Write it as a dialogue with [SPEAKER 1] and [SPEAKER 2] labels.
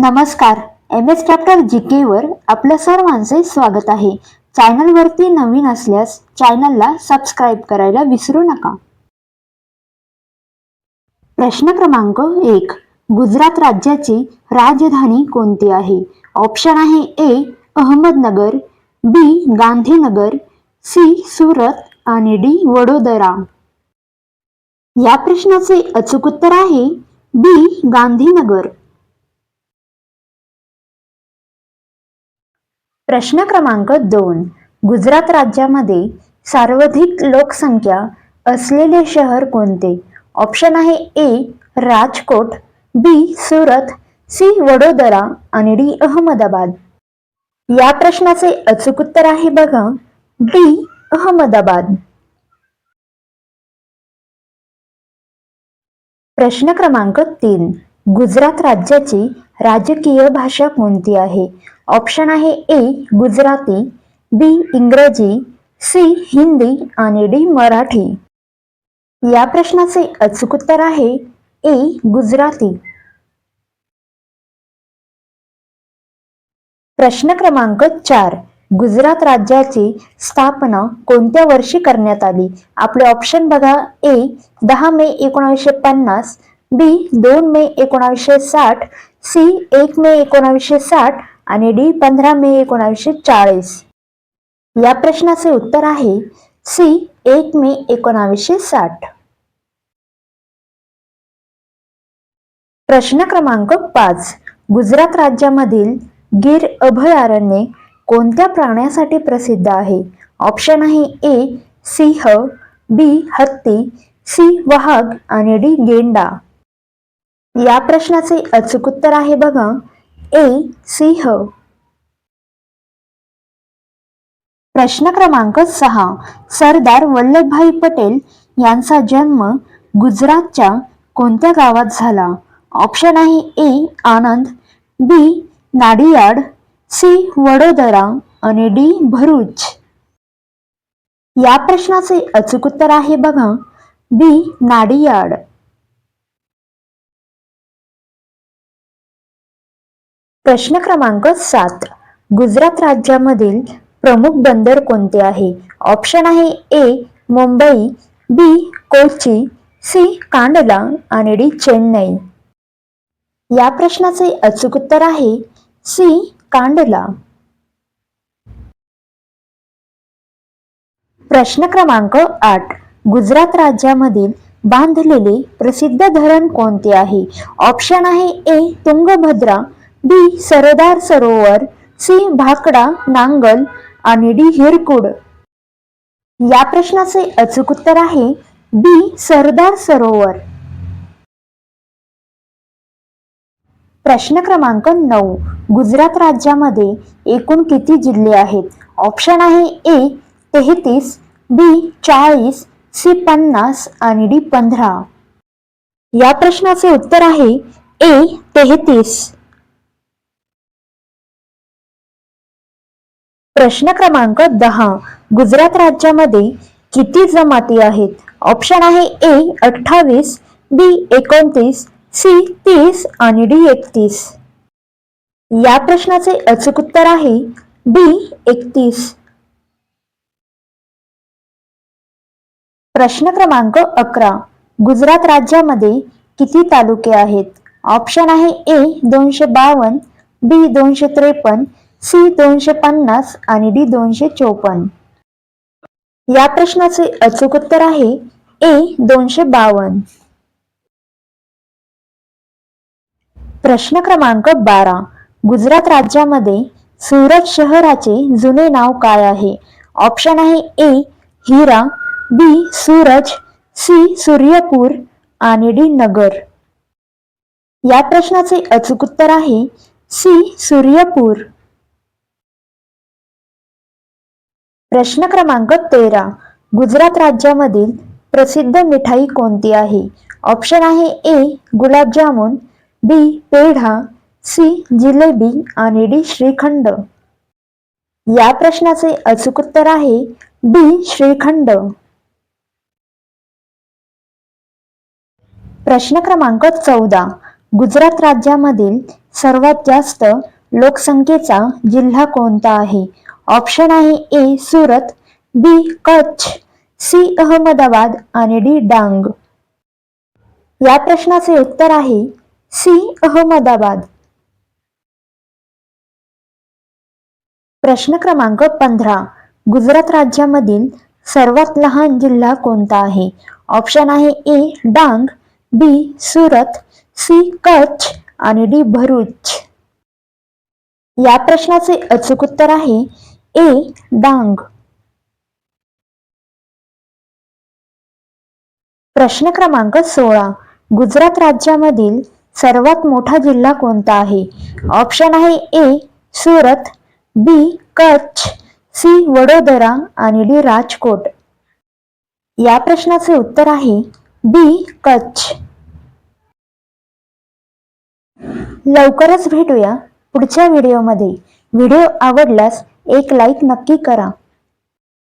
[SPEAKER 1] नमस्कार. M S doctor जी केवर आपल्या सर्वांचे स्वागत आहे. चॅनलवरती नवीन असल्यास चॅनलला सबस्क्राईब करायला विसरू नका. प्रश्न क्रमांक एक. गुजरात राज्याची राजधानी कोणती आहे? ऑप्शन आहे A Ahmednagar B Gandhinagar C Surat आणि डी वडोदरा. या प्रश्नाचे अचूक उत्तर आहे बी गांधीनगर. प्रश्न क्रमांक दोन. गुजरात राज्यामध्ये सर्वाधिक लोकसंख्या असलेले शहर कोणते? ऑप्शन आहे A Rajkot B Surat C Vadodara आणि डी अहमदाबाद. या प्रश्नाचे अचूक उत्तर आहे बघा. डी अहमदाबाद. प्रश्न क्रमांक तीन. गुजरात राज्याची राजकीय भाषा कोणती आहे? ऑप्शन आहे ए गुजराती बी इंग्रजी सी हिंदी आणि डी मराठी. या प्रश्नाचे अचूक उत्तर आहे ए गुजराती. प्रश्न क्रमांक चार. गुजरात राज्याची स्थापना कोणत्या वर्षी करण्यात आली? आपले ऑप्शन बघा ए दहा मे एकोणावीसशे पन्नास बी दोन मे एकोणावीसशे साठ सी एक मे एकोणावीसशे साठ आणि डी पंधरा मे एकोणावीसशे चाळीस. या प्रश्नाचे उत्तर आहे सी एक मे एकोणावीसशे साठ. प्रश्न क्रमांक पाच. गुजरात राज्यामधील गिर अभयारण्य कोणत्या प्राण्यासाठी प्रसिद्ध आहे? ऑप्शन आहे ए सिंह बी हत्ती सी वाघ आणि डी गेंडा. या प्रश्नाचे अचूक उत्तर आहे बघा. ए सिंह प्रश्न क्रमांक सहा. सरदार वल्लभभाई पटेल यांचा जन्म गुजरातच्या कोणत्या गावात झाला? ऑप्शन आहे A Anand B Nadiad C Vadodara आणि डी भरूच. या प्रश्नाचे अचूक उत्तर आहे बघा. बी नाडियाड. प्रश्न क्रमांक सात. गुजरात राज्यामधील प्रमुख बंदर कोणते आहे? ऑप्शन आहे A Mumbai B Kochi C Kandla आणि डी चेन्नई. या प्रश्नाचे अचूक उत्तर आहे सी कांडला. प्रश्न क्रमांक आठ. गुजरात राज्यामधील बांधलेले प्रसिद्ध धरण कोणते आहे? ऑप्शन आहे ए तुंगभद्रा बी सरदार सरोवर सी भाकडा नांगल आणि डी हिरकुड. या प्रश्नाचे अचूक उत्तर आहे बी सरदार सरोवर. प्रश्न क्रमांक नऊ. गुजरात राज्यामध्ये एकूण किती जिल्हे आहेत? ऑप्शन आहे ए तेहतीस बी चाळीस सी पन्नास आणि डी पंधरा. या प्रश्नाचे उत्तर आहे ए तेहतीस. प्रश्न क्रमांक दहा. गुजरात राज्यामध्ये किती जमाती आहेत? ऑप्शन आहे ए अठ्ठावीस बी एकोणतीस सी तीस आणि डी एकतीस. या प्रश्नाचे अचूक उत्तर आहे बी एकतीस. प्रश्न क्रमांक अकरा. गुजरात राज्यामध्ये किती तालुके आहेत? ऑप्शन आहे ए दोनशे बावन्न बी दोनशे त्रेपन्न सी दोनशे पन्नास आणि डी दोनशे चोपन्न. या प्रश्नाचे अचूक उत्तर आहे ए दोनशे बावन्न. प्रश्न क्रमांक बारा. गुजरात राज्यामध्ये सुरत शहराचे जुने नाव काय आहे? ऑप्शन आहे ए हिरा बी सूरज सी सूर्यपूर आणि डी नगर. या प्रश्नाचे अचूक उत्तर आहे सी सूर्यपूर. प्रश्न क्रमांक तेरा. गुजरात राज्यामधील प्रसिद्ध मिठाई कोणती आहे? ऑप्शन आहे A gulab jamun B peda C jalebi आणि डी श्रीखंड. या प्रश्नाचे अचूक उत्तर आहे बी श्रीखंड. प्रश्न क्रमांक चौदा. गुजरात राज्यामधील सर्वात जास्त लोकसंख्येचा जिल्हा कोणता आहे? ऑप्शन आहे A Surat B Kutch C Ahmedabad आणि डी डांग. या प्रश्नाचे उत्तर आहे सी अहमदाबाद. प्रश्न क्रमांक पंधरा. गुजरात राज्यामधील सर्वात लहान जिल्हा कोणता आहे? ऑप्शन आहे A Dang B Surat C Kutch आणि डी भरूच. या प्रश्नाचे अचूक उत्तर आहे ए डांग प्रश्न क्रमांक सोळा. गुजरात राज्यामधील सर्वात मोठा जिल्हा कोणता आहे? ऑप्शन आहे A Surat B Kutch C Vadodara आणि डी राजकोट. या प्रश्नाचे उत्तर आहे बी कच्छ. लवकरच भेटूया पुढच्या व्हिडिओमध्ये. व्हिडिओ आवडल्यास एक लाईक नक्की करा.